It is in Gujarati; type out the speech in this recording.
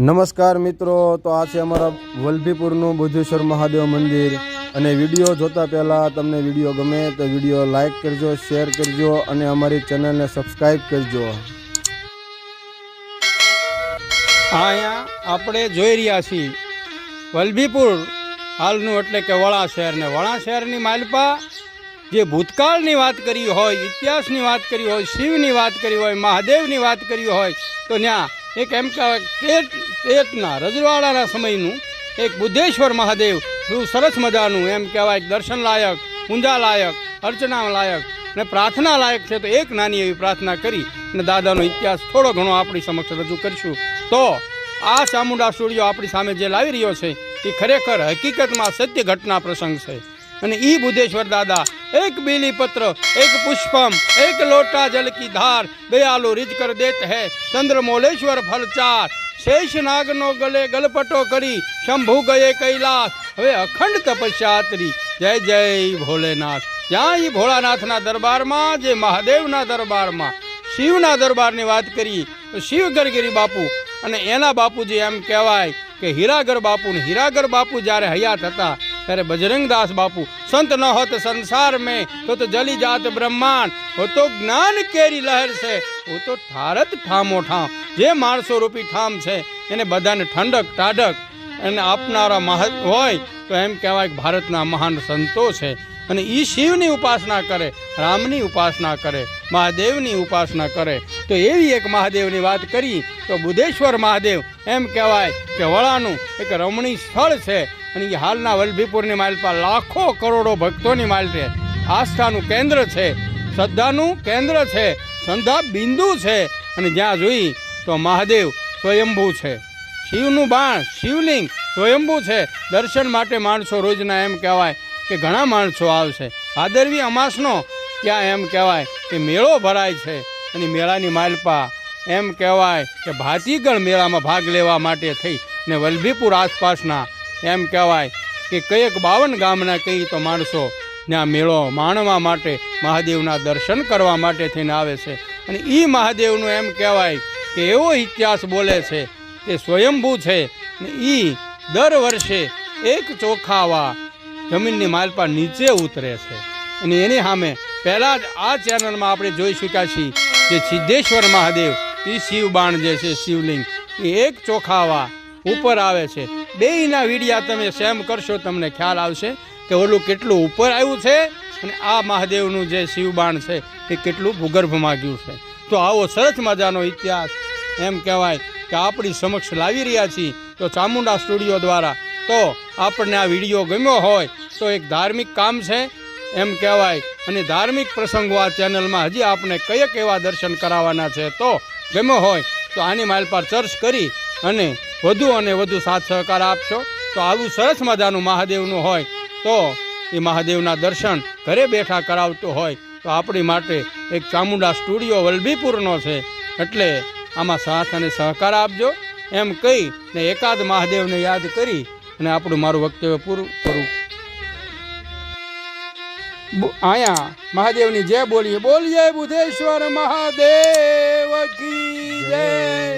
નમસ્કાર મિત્રો, તો આ છે અમારા વલભીપુરનું બુદ્ધેશ્વર મહાદેવ મંદિર. અને વીડિયો જોતા પહેલાં તમને વીડિયો ગમે તો વીડિયો લાઈક કરજો, શેર કરજો અને અમારી ચેનલને સબસ્ક્રાઈબ કરજો. અહીંયા આપણે જોઈ રહ્યા છીએ વલભીપુર હાલનું એટલે કે વડા શહેર ને. વડા શહેરની માલપા જે ભૂતકાળની વાત કરી હોય, ઇતિહાસની વાત કરી હોય, શિવની વાત કરી હોય, મહાદેવની વાત કરી હોય, તો ત્યાં એક એમ ટેટ, ટેટના, રજવાડાના સમયનું એક બુદ્ધેશ્વર મહાદેવ શું સરસ મજાનું એમ કહેવાય, દર્શન લાયક, પૂંજા લાયક, અર્ચના લાયક ને પ્રાર્થના લાયક છે. તો એક નાની એવી પ્રાર્થના કરી અને દાદાનો ઇતિહાસ થોડો ઘણો આપણી સમક્ષ રજૂ કરીશું. તો આ ચામુંડા સ્ટુડિયો આપણી સામે જે લાવી રહ્યો છે, એ ખરેખર હકીકતમાં સત્ય ઘટના પ્રસંગ છે. અને ઈ બુદ્ધેશ્વર દાદા, એક બીલીપત્ર, એક પુષ્પમ, એક લોટા જલ કી ધાર દયાલુ રીજ કર દેત હે, ચંદ્ર મોલેશ્વર ફલચાર શેષ નાગનો ગલે ગલપટો કરી, શંભુ ગયે કૈલાસ, હવે અખંડ તપસ્યા જય જય ભોલેનાથ. ત્યાં ઈ ભોળાનાથના દરબારમાં, જે મહાદેવના દરબારમાં, શિવના દરબારની વાત કરીએ, તો શિવ ગરગીરી બાપુ, અને એના બાપુજી એમ કહેવાય કે હીરાગર બાપુ ને હીરાગર બાપુ જ્યારે હયાત હતા ત્યારે બજરંગદાસ બાપુ. સંત ન હોત સંસાર મેં, તો તો જલી જાત બ્રહ્માંડ. હો તો જ્ઞાન કેરી લહેર છે. હો તો ઠારત ઠામો ઠામ. જે માણસો રૂપી ઠામ છે, એને બધાને ઠંડક, ટાઢક અને આપનારા મહ હોય, તો એમ કહેવાય કે ભારતના મહાન સંતો છે. અને એ શિવની ઉપાસના કરે, રામની ઉપાસના કરે, મહાદેવની ઉપાસના કરે. તો એવી એક મહાદેવની વાત કરી, તો બુધેશ્વર મહાદેવ એમ કહેવાય કે વળાનું એક રમણીય સ્થળ છે. અને એ હાલના વલભીપુરની માઇલ પર લાખો કરોડો ભક્તોની માઇલ છે. આસ્થાનું કેન્દ્ર છે, શ્રદ્ધાનું કેન્દ્ર છે સંધા બિંદુ છે અને જ્યાં જોઈ તો મહાદેવ સ્વયંભૂ છે. શિવનું બાણ, શિવલિંગ સ્વયંભૂ છે. દર્શન માટે માણસો રોજના એમ કહેવાય કે ઘણા માણસો આવશે. ભાદરવી અમાસનો ત્યાં એમ કહેવાય કે મેળો ભરાય છે અને મેળાની માલપા એમ કહેવાય કે ભાતીગળ મેળામાં ભાગ લેવા માટે થઈ ને વલભીપુર આસપાસના એમ કહેવાય કે કયેક બાવન ગામના કહી તો માણસો ત્યાં મેળો માણવા માટે, મહાદેવના દર્શન કરવા માટે થઈને આવે છે. અને એ મહાદેવનું એમ કહેવાય કે એવો ઇતિહાસ બોલે છે કે સ્વયંભૂ છે ને એ દર વર્ષે એક ચોખાવા જમીનની માલપા નીચે ઉતરે છે. અને એની સામે પહેલાં જ આ ચેનલમાં આપણે જોઈ શક્યા છીએ કે સિદ્ધેશ્વર મહાદેવ એ શિવબાણ જે છે, શિવલિંગ, એ એક ચોખાવા ઉપર આવે છે. બેયના વિડિયા તમે સેમ કરશો, તમને ખ્યાલ આવશે કે ઓલું કેટલું ઉપર આવ્યું છે અને આ મહાદેવનું જે શિવબાણ છે એ કેટલું ભૂગર્ભમાં ગયું છે. તો આવો સરસ મજાનો ઇતિહાસ. એમ કહેવાય કે આપણી સમક્ષ લાવી રહ્યા છીએ તો ચામુંડા સ્ટુડિયો દ્વારા. તો આપણને આ વીડિયો ગમ્યો હોય તો એક ધાર્મિક કામ છે, એમ કહેવાય. અને ધાર્મિક પ્રસંગો આ ચેનલમાં હજી આપણે કયા કેવા દર્શન કરાવવાના છે તો ગમ્યો હોય તો આની માઇલ પર ચર્ચ કરી અને વધુ અને વધુ સાથ સહકાર આપશો, તો આવું સરસ મજાનું મહાદેવનું હોય, તો એ મહાદેવના દર્શન ઘરે બેઠા કરાવતું હોય, તો આપણી માટે એક ચામુંડા સ્ટુડિયો વલભીપુરનો છે. એટલે આમાં સાથ અને સહકાર આપજો. એમ કહી ને એકાદ મહાદેવને યાદ કરી અને આપણું મારું વક્તવ્ય પૂરું કરું. અહીંયા મહાદેવની જય બોલીએ. બોલીએ બુધેશ્વર મહાદેવ કી જય.